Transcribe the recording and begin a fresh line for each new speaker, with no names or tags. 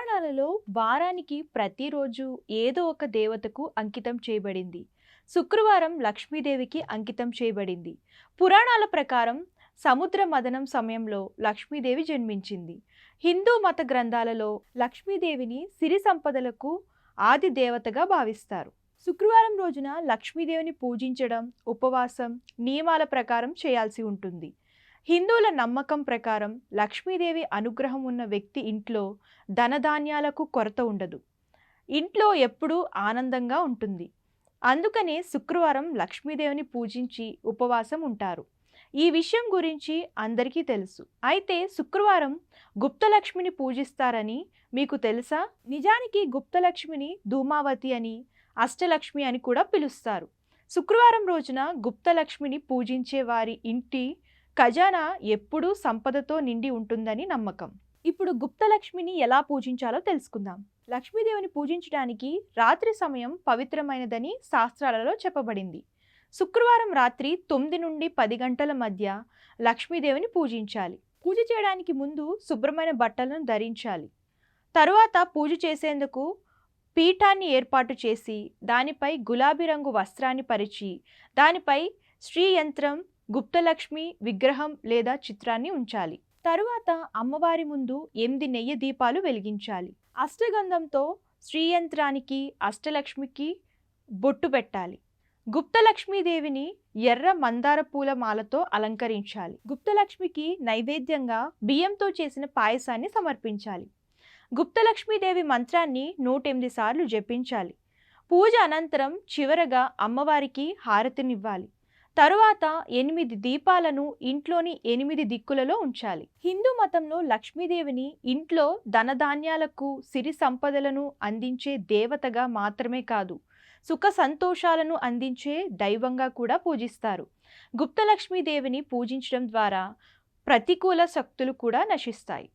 పురాణాలలో వారానికి ప్రతిరోజు ఏదో ఒక దేవతకు అంకితం చేయబడింది. శుక్రవారం లక్ష్మీదేవికి అంకితం చేయబడింది. పురాణాల ప్రకారం సముద్ర మదనం సమయంలో లక్ష్మీదేవి జన్మించింది. హిందూ మత గ్రంథాలలో లక్ష్మీదేవిని సిరి సంపదలకు ఆది దేవతగా భావిస్తారు. శుక్రవారం రోజున లక్ష్మీదేవిని పూజించడం ఉపవాసం నియమాల ప్రకారం చేయాల్సి ఉంటుంది. హిందువుల నమ్మకం ప్రకారం లక్ష్మీదేవి అనుగ్రహం ఉన్న వ్యక్తి ఇంట్లో ధనధాన్యాలకు కొరత ఉండదు. ఇంట్లో ఎప్పుడూ ఆనందంగా ఉంటుంది. అందుకనే శుక్రవారం లక్ష్మీదేవిని పూజించి ఉపవాసం ఉంటారు. ఈ విషయం గురించి అందరికీ తెలుసు. అయితే శుక్రవారం గుప్తలక్ష్మిని పూజిస్తారని మీకు తెలుసా? నిజానికి గుప్తలక్ష్మిని ధూమావతి అని అష్టలక్ష్మి అని కూడా పిలుస్తారు. శుక్రవారం రోజున గుప్తలక్ష్మిని పూజించే వారి ఇంటి ఖజానా ఎప్పుడూ సంపదతో నిండి ఉంటుందని నమ్మకం. ఇప్పుడు గుప్తలక్ష్మిని ఎలా పూజించాలో తెలుసుకుందాం. లక్ష్మీదేవిని పూజించడానికి రాత్రి సమయం పవిత్రమైనదని శాస్త్రాలలో చెప్పబడింది. శుక్రవారం రాత్రి తొమ్మిది నుండి పది గంటల మధ్య లక్ష్మీదేవిని పూజించాలి. పూజ చేయడానికి ముందు శుభ్రమైన బట్టలను ధరించాలి. తరువాత పూజ చేసేందుకు పీఠాన్ని ఏర్పాటు చేసి దానిపై గులాబీ రంగు వస్త్రాన్ని పరిచి దానిపై శ్రీ యంత్రం గుప్తలక్ష్మి విగ్రహం లేదా చిత్రాన్ని ఉంచాలి. తరువాత అమ్మవారి ముందు ఎనిమిది నెయ్యి దీపాలు వెలిగించాలి. అష్టగంధంతో శ్రీయంత్రానికి అష్టలక్ష్మికి బొట్టు పెట్టాలి. గుప్తలక్ష్మీదేవిని ఎర్ర మందార పూల మాలతో అలంకరించాలి. గుప్తలక్ష్మికి నైవేద్యంగా బియ్యంతో చేసిన పాయసాన్ని సమర్పించాలి. గుప్తలక్ష్మీదేవి మంత్రాన్ని నూటెనిమిది సార్లు జపించాలి. పూజ అనంతరం చివరగా అమ్మవారికి హారతినివ్వాలి. తరువాత ఎనిమిది దీపాలను ఇంట్లోని ఎనిమిది దిక్కులలో ఉంచాలి. హిందూ మతంలో లక్ష్మీదేవిని ఇంట్లో ధనధాన్యాలకు సిరి సంపదలను అందించే దేవతగా మాత్రమే కాదు సుఖ సంతోషాలను అందించే దైవంగా కూడా పూజిస్తారు. గుప్తలక్ష్మీదేవిని పూజించడం ద్వారా ప్రతికూల శక్తులు కూడా నశిస్తాయి.